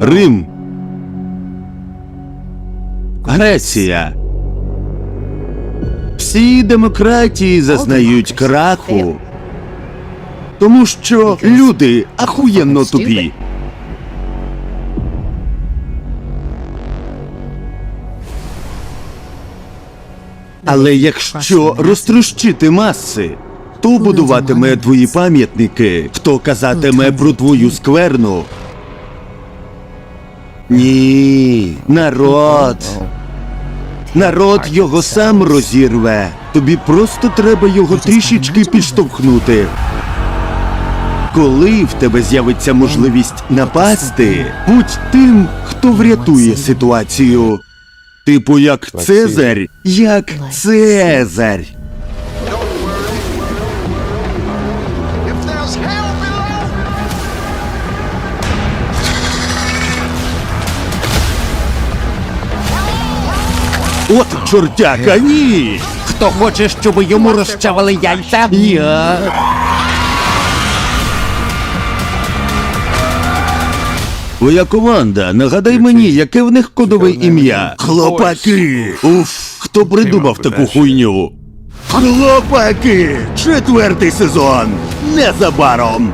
Рим. Греція. Всі демократії зазнають краху. Тому що люди ахуєнно тупі. Але якщо розтрощити маси, хто будуватиме твої пам'ятники, хто казатиме про твою скверну? Ні, народ. Народ його сам розірве. Тобі просто треба його трішечки підштовхнути. Коли в тебе з'явиться можливість напасти, будь тим, хто врятує ситуацію. Типу як Цезарь, як Цезарь. От чортяка, ні! Хто хоче, щоб йому розчавили яйця? Я. Твоя команда, нагадай мені, яке в них кодове ім'я? Хлопаки! Уф, хто придумав таку хуйню? Хлопаки! Четвертий сезон! Незабаром!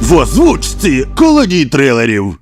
В озвучці колоній трилерів.